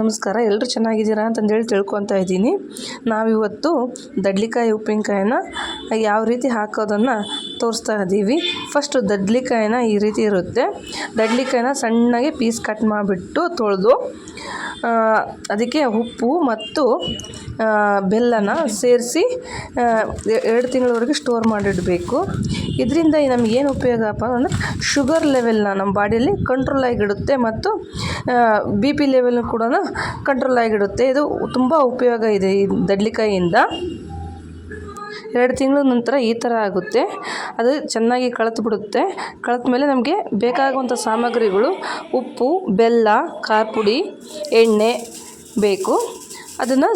ನಮಸ್ಕಾರ. ಎಲ್ಲರೂ ಚೆನ್ನಾಗಿದ್ದೀರಾ ಅಂತಂದೇಳಿ ತಿಳ್ಕೊತಾ ಇದ್ದೀನಿ. ನಾವಿವತ್ತು ದಡ್ಲಿಕಾಯಿ ಉಪ್ಪಿನಕಾಯಿನ ಯಾವ ರೀತಿ ಹಾಕೋದನ್ನು ತೋರಿಸ್ತಾ ಇದ್ದೀವಿ. ಫಸ್ಟು ದಡ್ಲಿಕಾಯಿನ ಈ ರೀತಿ ಇರುತ್ತೆ. ದಡ್ಲಿಕಾಯಿನ ಸಣ್ಣಗೆ ಪೀಸ್ ಕಟ್ ಮಾಡಿಬಿಟ್ಟು ತೊಳೆದು ಅದಕ್ಕೆ ಉಪ್ಪು ಮತ್ತು ಬೆಲ್ಲನ ಸೇರಿಸಿ ಎರಡು ತಿಂಗಳವರೆಗೆ ಸ್ಟೋರ್ ಮಾಡಿಡಬೇಕು. ಇದರಿಂದ ನಮಗೇನು ಉಪಯೋಗಪ್ಪ ಅಂದರೆ ಶುಗರ್ ಲೆವೆಲ್ನ ನಮ್ಮ ಬಾಡಿಯಲ್ಲಿ ಕಂಟ್ರೋಲ್ ಆಗಿಡುತ್ತೆ ಮತ್ತು ಬಿ ಪಿ ಲೆವೆಲ್ ಕೂಡ ಕಂಟ್ರೋಲ್ ಆಗಿಡುತ್ತೆ ಇದು ತುಂಬ ಉಪಯೋಗ ಇದೆ ಈ ದಡ್ಲಿಕಾಯಿಯಿಂದ ಎರಡು ತಿಂಗಳ ನಂತರ ಈ ಥರ ಆಗುತ್ತೆ. ಅದು ಚೆನ್ನಾಗಿ ಕಳೆತು ಬಿಡುತ್ತೆ ಕಳೆದ ಮೇಲೆ ನಮಗೆ ಬೇಕಾಗುವಂಥ ಸಾಮಗ್ರಿಗಳು ಉಪ್ಪು, ಬೆಲ್ಲ ಖಾರ ಪುಡಿ ಎಣ್ಣೆ ಬೇಕು. ಅದನ್ನು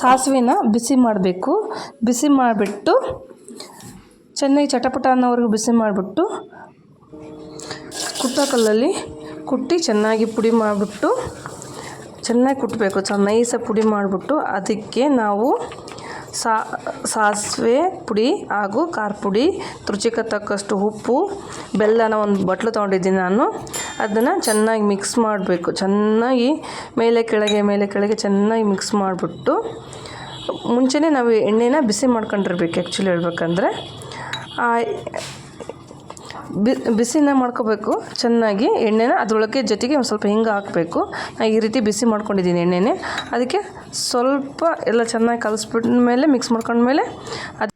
ಸಾಸಿವೆನ ಬಿಸಿ ಮಾಡಬೇಕು. ಬಿಸಿ ಮಾಡಿಬಿಟ್ಟು ಚೆನ್ನಾಗಿ ಚಟಪಟ ಅನ್ನೋವರೆಗೂ ಬಿಸಿ ಮಾಡಿಬಿಟ್ಟು ಕುಟ್ಟ ಕಲ್ಲಲ್ಲಿ ಕುಟ್ಟಿ ಚೆನ್ನಾಗಿ ಪುಡಿ ಮಾಡಿಬಿಟ್ಟು ಚೆನ್ನಾಗಿ ಕುಟ್ಟಬೇಕು ಚೆನ್ನಾಗಿ ನೈಸಾಗಿ ಪುಡಿ ಮಾಡಿಬಿಟ್ಟು ಅದಕ್ಕೆ ನಾವು ಸಾಸಿವೆ ಪುಡಿ ಹಾಗೂ ಖಾರ ಪುಡಿ, ರುಚಿಗೆ ತಕ್ಕಷ್ಟು ಉಪ್ಪು, ಬೆಲ್ಲನ ಒಂದು ಬಟ್ಲು ತೊಗೊಂಡಿದ್ದೀನಿ ನಾನು. ಅದನ್ನು ಚೆನ್ನಾಗಿ ಮಿಕ್ಸ್ ಮಾಡಬೇಕು. ಚೆನ್ನಾಗಿ ಮೇಲೆ ಕೆಳಗೆ ಮೇಲೆ ಕೆಳಗೆ ಚೆನ್ನಾಗಿ ಮಿಕ್ಸ್ ಮಾಡಿಬಿಟ್ಟು ಮುಂಚೆನೇ ನಾವು ಎಣ್ಣೆನ ಬಿಸಿ ಮಾಡ್ಕೊಂಡಿರ್ಬೇಕು ಆ್ಯಕ್ಚುಲಿ ಹೇಳ್ಬೇಕಂದ್ರೆ. ಬಿಸಿನ ಮಾಡ್ಕೋಬೇಕು, ಚೆನ್ನಾಗಿ ಎಣ್ಣೆನ ಅದರೊಳಗೆ ಜೊತೆಗೆ ಒಂದು ಸ್ವಲ್ಪ ಹಿಂಗೆ ಹಾಕಬೇಕು. ನಾನು ಈ ರೀತಿ ಬಿಸಿ ಮಾಡ್ಕೊಂಡಿದ್ದೀನಿ ಎಣ್ಣೆನೆ. ಅದಕ್ಕೆ ಸ್ವಲ್ಪ ಎಲ್ಲ ಚೆನ್ನಾಗಿ ಕಲಿಸ್ಬಿಟ್ಟ ಮೇಲೆ ಮಿಕ್ಸ್ ಮಾಡ್ಕೊಂಡ್ಮೇಲೆ ಅದು